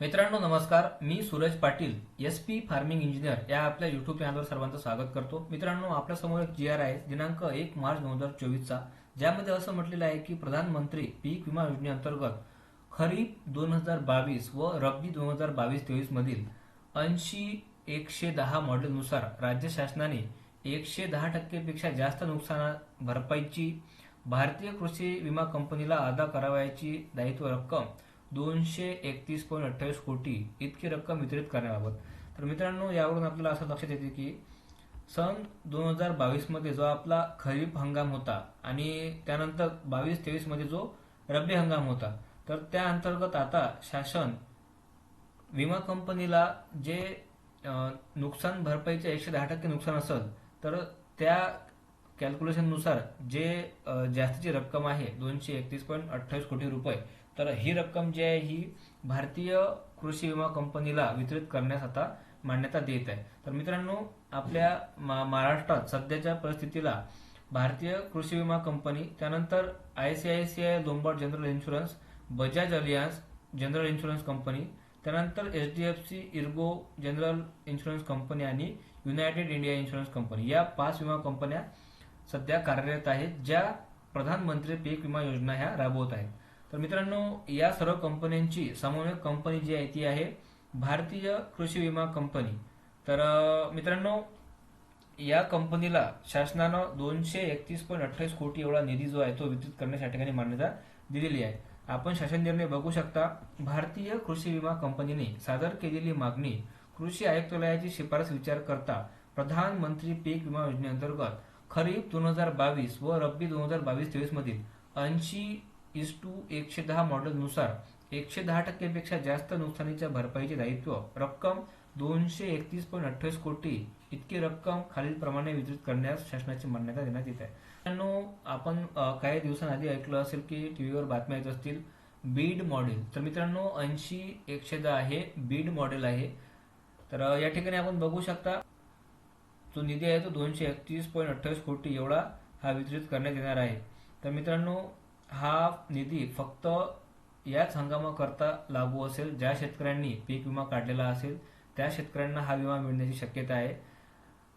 मित्रांनो नमस्कार. मी Suraj Patil S P farming engineer या आपल्या युट्यूब चॅनलवर सर्वांचं स्वागत करतो. मित्रांनो आपल्यासमोर एक जी आर आहे दिनांक एक मार्च दोन हजार चोवीसचा. ज्यामध्ये असं म्हटलेलं आहे की प्रधानमंत्री पीक विमा योजनेअंतर्गत खरीप दोन हजार बावीस व रब्बी दोन हजार बावीस तेवीस मधील ऐंशी एकशे दहा मॉडेलनुसार राज्य शासनाने एकशे दहा टक्केपेक्षा जास्त नुकसान भरपाईची भारतीय कृषी विमा कंपनीला अदा करावयाची दायित्व रक्कम दोनशे एकतीस पॉईंट अठ्ठावीस कोटी इतकी रक्कम वितरित करण्याबाबत. तर मित्रांनो यावरून आपल्याला असं लक्षात येते की सन दोन हजार बावीसमध्ये जो आपला खरीप हंगाम होता आणि त्यानंतर बावीस तेवीसमध्ये जो रब्बी हंगाम होता तर त्या अंतर्गत आता शासन विमा कंपनीला जे नुकसान भरपाईचे एकशे दहा टक्के नुकसान असेल तर त्या कॅल्क्युलेशननुसार जे जास्तीची रक्कम आहे दोनशे एकतीस पॉईंट अठ्ठावीस कोटी रुपये तर ही रक्कम जी आहे ही भारतीय कृषी विमा कंपनीला वितरित करण्यास आता मान्यता देत आहे. तर मित्रांनो आपल्या मा- महाराष्ट्रात सध्याच्या परिस्थितीला भारतीय कृषी विमा कंपनी त्यानंतर I C I C I Lombard general insurance Bajaj Allianz general insurance company त्यानंतर H D F C Ergo general insurance company आणि युनायटेड इंडिया इन्शुरन्स कंपनी या पाच विमा कंपन्या सध्या कार्यरत आहेत ज्या प्रधानमंत्री पीक विमा योजना ह्या राबवत आहेत. तर मित्रांनो या सर्व कंपन्यांची समन्वयक कंपनी जी आहे ती आहे भारतीय कृषी विमा कंपनी. तर मित्रांनो या कंपनीला शासनानं दोनशे एकतीस पॉईंट अठ्ठावीस कोटी एवढा निधी जो आहे तो वितरित करण्याच्या ठिकाणी मान्यता दिलेली आहे. आपण शासन निर्णय बघू शकता भारतीय कृषी विमा कंपनीने सादर केलेली मागणी कृषी आयुक्तालयाची शिफारस विचार करता प्रधानमंत्री पीक विमा योजनेअंतर्गत खरीप दोन हजार बावीस व रब्बी दोन हजार बावीस तेवीस मधील ऐंशी इज टू एकशे दहा मॉडेलनुसार एकशे दहा टक्केपेक्षा जास्त नुकसानीच्या भरपाईचे दायित्व. रक्कम दोनशे एकतीस पॉईंट अठ्ठावीस कोटी इतकी रक्कम खालीलप्रमाणे वितरित करण्यास शासनाची मान्यता देण्यात येत आहे. मित्रांनो आपण काही दिवसांआधी ऐकलं असेल की टी व्हीवर बातम्या येत असतील बीड मॉडेल तर मित्रांनो ऐंशी एकशे दहा हे बीड मॉडेल आहे. तर या ठिकाणी आपण बघू शकता जो निधी आहे तो दोनशे एकतीस पॉईंट अठ्ठावीस कोटी एवढा हा वितरित करण्यात येणार आहे. तर मित्रांनो हा निधी फक्त याच हंगामाकरता लागू असेल ज्या शेतकऱ्यांनी पीक विमा काढलेला असेल त्या शेतकऱ्यांना हा विमा मिळण्याची शक्यता आहे.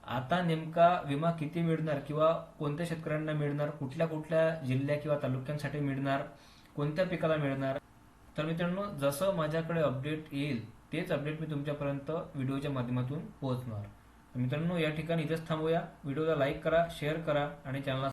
आता नेमका विमा किती मिळणार किंवा कोणत्या शेतकऱ्यांना मिळणार कुठल्या कुठल्या जिल्ह्या किंवा तालुक्यांसाठी मिळणार कोणत्या पिकाला मिळणार? तर मित्रांनो जसं माझ्याकडे अपडेट येईल तेच अपडेट मी तुमच्यापर्यंत व्हिडिओच्या माध्यमातून पोहोचणार. मित्रांनो या ठिकाणी इथेच थांबूया. व्हिडिओला लाईक करा शेअर करा आणि चॅनलला